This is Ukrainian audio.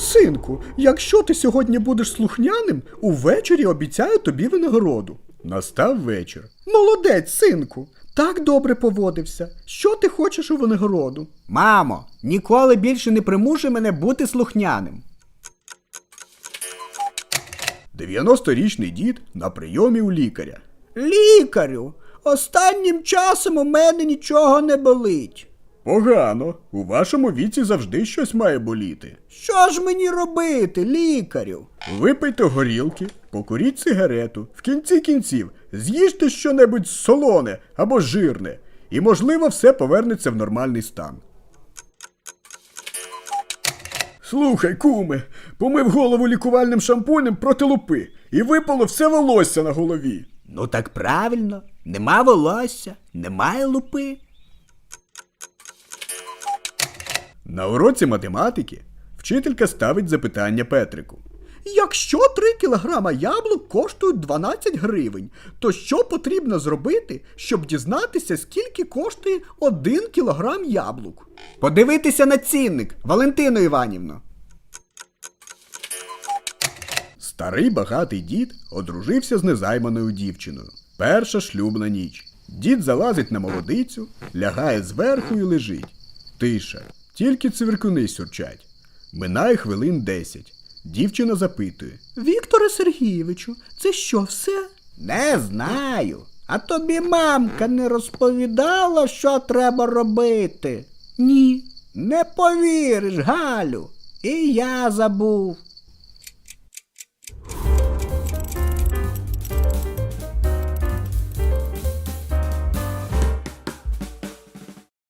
Синку, якщо ти сьогодні будеш слухняним, увечері обіцяю тобі винагороду. Настав вечір. Молодець, синку. Так добре поводився. Що ти хочеш у винагороду? Мамо, ніколи більше не примушуй мене бути слухняним. 90-річний дід на прийомі у лікаря. Лікарю, останнім часом у мене нічого не болить. Погано. У вашому віці завжди щось має боліти. Що ж мені робити, лікарю? Випийте горілки, покуріть сигарету, в кінці кінців з'їжте щонебудь солоне або жирне, і, можливо, все повернеться в нормальний стан. Слухай, куме, помив голову лікувальним шампунем проти лупи і випало все волосся на голові. Ну так правильно, нема волосся, немає лупи. На уроці математики вчителька ставить запитання Петрику. Якщо 3 кілограма яблук коштують 12 гривень, то що потрібно зробити, щоб дізнатися, скільки коштує 1 кілограм яблук? Подивитися на цінник, Валентино Іванівно. Старий багатий дід одружився з незайманою дівчиною. Перша шлюбна ніч. Дід залазить на молодицю, лягає зверху і лежить. Тиша, тільки цвіркуни сюрчать. Минає хвилин десять. Дівчина запитує: Вікторе Сергійовичу, це що все? Не знаю. А тобі мамка не розповідала, що треба робити. Ні. Не повіриш, Галю. І я забув.